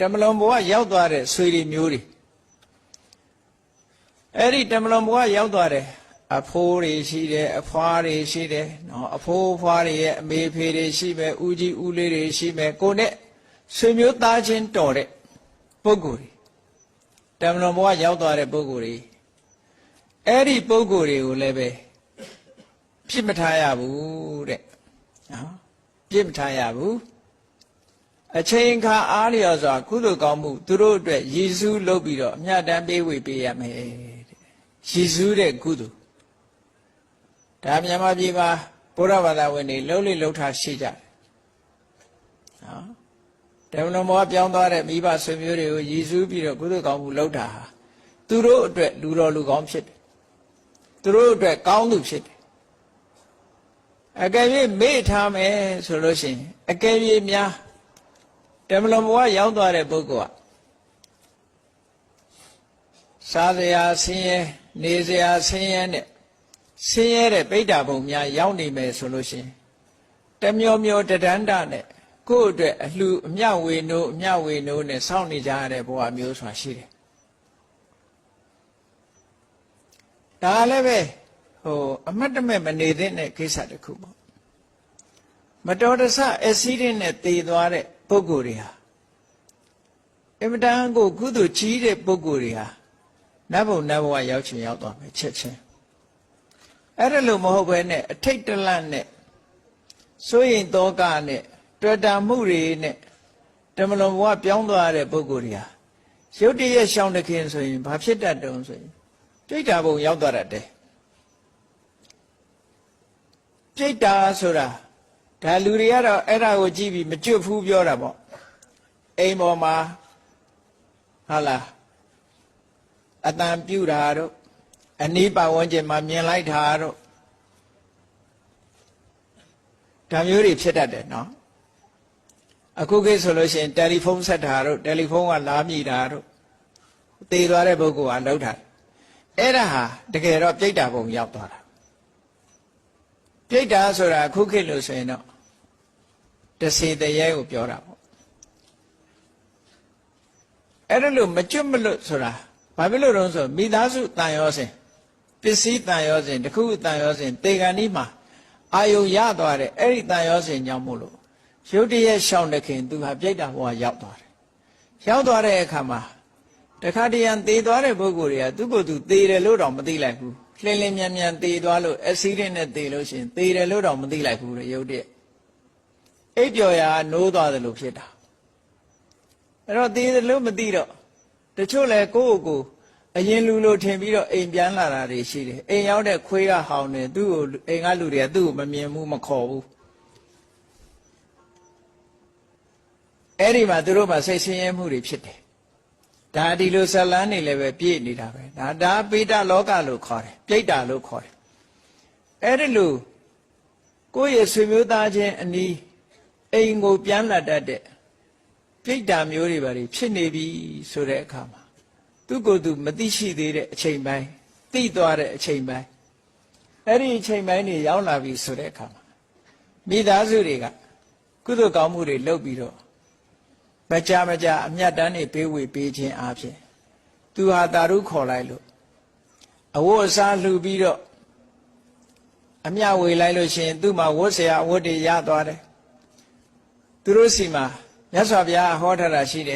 တမလွန်ဘဝရောက်သွားတဲ့ဆွေတွေမျိုးတွေအဲ့ဒီတမလွန်ဘဝရောက်သွားတဲ့အဖိုးတွေရှိတယ်အဖွားတွေရှိတယ်နော်အဖိုးအဖွားတွေရဲ့အမေဖေတွေရှိမယ်ဦးကြီးဦးလေးတွေရှိမယ်ကိုနဲ့ဆွေမျိုးသားချင်းတော်တဲ့ပုဂ္ဂိုလ်တွေတမလွန်ဘဝရောက်သွားတဲ့ပုဂ္ဂိုလ်တွေအဲ့ဒီပုဂ္ဂိုလ်တွေကိုလည်းပဲဖြစ်မထားရဘူးတဲ့နော်ပြစ်မထားရဘူး အချိန်ခါအားလျော်စွာကုသိုလ်ကောင်းမှုသူတို့အတွက်ရည်စူးလုပ်ပြီးတော့အမြတ်တမ်းပေးဝေပေးရမယ်တဲ့ရည်စူးတဲ့ကုသိုလ်ဒါမြန်မာပြည်မှာဘုရားဘာသာဝင်တွေလှုပ်လေလှုပ်ထားရှိကြတယ်နော်တမန်တော်မောပြောင်းသွားတဲ့မိဘဆွေမျိုးတွေကိုရည်စူးပြီးတော့ကုသိုလ်ကောင်းမှုလုပ်တာဟာသူတို့အတွက်လူတော်လူကောင်းဖြစ်တယ်သူတို့အတွက်ကောင်းသူဖြစ်တယ်အကယ်၍မေ့ထားမယ်ဆိုလို့ရှိရင်အကယ်၍များ တမလွန်ဘဝရောက်သွားတဲ့ပုဂ္ဂိုလ်ကစားစရာဆင်းရဲနေစရာဆင်းရဲနဲ့ဆင်းရဲတဲ့ပိဋ္ဌာဘုံများရောက်နေမယ်ဆိုလို့ရှိရင်တမျောမျောတဒန္တနဲ့ကိုယ့်အတွက်အလှအမျှဝေနိုးအမျှဝေနိုးနဲ့စောင့်နေကြရတဲ့ဘဝမျိုးဆိုတာရှိတယ်ဒါလည်းပဲဟိုအမတ်တမဲ့မနေသင့်တဲ့ကိစ္စတစ်ခုပေါ့မတော်တဆအက်ဆီဒင့်နဲ့တည်သွားတဲ့ ပုံကိုယ်တွေဟာအင်မတန်ကိုကုသိုလ်ကြီးတဲ့ပုံကိုယ်တွေဟာနတ်ဘုံနတ်ဘဝရောက်ချင်ရောက်သွားမယ်ချက်ချင်းအဲ့ဒါလို့မဟုတ်ဘဲနဲ့အထိတ်တလန့်နဲ့စိုးရင်တောကနဲ့တွေ့တာမှုတွေနဲ့တမလွန်ဘဝပြောင်းသွားတဲ့ပုံကိုယ်တွေဟာရုတ်တရက်ရှောင်းတခင်ဆိုရင်ဘာဖြစ်တတ်တုံးဆိုရင်ပြိတ္တာဘုံရောက်သွားတတ်တယ်ပြိတ္တာဆိုတာ ဒါလူတွေကတော့အဲ့ဒါကိုကြည့်ပြီးမကျွတ်ဘူးပြောတာပေါ့အိမ်ပေါ်မှာဟာလားအတန်ပြူတာတို့အနီးပတ်ဝန်းကျင်မှာမြင်လိုက်တာတို့ဒါမျိုးတွေဖြစ်တတ်တယ်နော်အခုကိစ္စဆိုလို့ရှိရင်တယ်လီဖုန်းဆက်တာတို့တယ်လီဖုန်းကလာမြည်တာတို့သေသွားတဲ့ပုဂ္ဂိုလ်ကလှုပ်တာအဲ့ဒါဟာတကယ်တော့ပြိတ္တာဘုံရောက်သွားတာပြိတ္တာဆိုတာခုခေတ်လို့ဆိုရင်တော့ တစေတရေကိုပြောတာပေါ့အဲ့ဒါလို့မကျွတ်မလွတ်ဆိုတာဘာဖြစ်လို့တုံးဆိုမိသားစုတန်ရောစဉ်ပစ္စည်းတန်ရောစဉ်တစ်ခုတန်ရောစဉ်တေကန်ဒီမှာအာယုံရသွားတယ်အဲ့ဒီတန်ရောစဉ်ကြောင့်မို့လို့ရုတ်တရက်ရှောင်းတဲ့ခင်သူဟာပြိတ္တာဘဝရောက်သွားတယ်ရောက်သွားတဲ့အခါမှာတခါတရံသေသွားတဲ့ပုဂ္ဂိုလ်တွေကသူ့ကိုယ်သူသေတယ်လို့တော့မသိလိုက်ဘူးလှင်လင်းမြန်မြန်သေသွားလို့အက်ဆီဒင့်နဲ့သေလို့ရှိရင်သေတယ်လို့တော့မသိလိုက်ဘူးလေရုတ်တရက် အိပ်ပျော်ရာနိုးသွားတယ်လို့ဖြစ်တာအဲ့တော့သေတယ်လို့မသိတော့တချို့လဲကိုယ့်ကိုယ်ကိုအရင်လူလိုထင်ပြီးတော့အိမ်ပြန်လာတာတွေရှိတယ်အိမ်ရောက်တဲ့ခွေးကဟောင်းနေသူ့ကိုအိမ်ကလူတွေကသူ့ကိုမမြင်ဘူးမခေါ်ဘူးအဲ့ဒီမှာသူတို့မှာစိတ်ဆင်းရဲမှုတွေဖြစ်တယ်ဒါဒီလိုဇလန်းနေလည်းပဲပြည့်နေတာပဲဒါဒါပိဋကလောကလို့ခေါ်တယ်ပြိတ္တာလို့ခေါ်တယ်အဲ့ဒီလိုကိုယ့်ရဲ့ဆွေမျိုးသားချင်းအနီး အိမ်ကိုပြန်လာတတ်တဲ့ပြိတ္တာမျိုးတွေပါတွေဖြစ်နေပြီဆိုတဲ့အခါမှာသူကိုယ်သူမသိရှိသေးတဲ့အချိန်ပိုင်းသိသွားတဲ့အချိန်ပိုင်းအဲ့ဒီအချိန်ပိုင်းတွေရောက်လာပြီဆိုတဲ့အခါမှာမိသားစုတွေကကုသိုလ်ကောင်းမှုတွေလုပ်ပြီးတော့မကြမကြအမြတ်တမ်းတွေပေးဝေပေးခြင်းအပြင်သူဟာတာရုခေါ်လိုက်လို့အဝတ်အစားလှူပြီးတော့အမြဝေလိုက်လို့ရှင်သူ့မှာဝတ်စရာအဝတ်တွေရသွားတယ် သူတို့စီမှာမြတ်စွာဘုရားဟောထားတာရှိတယ်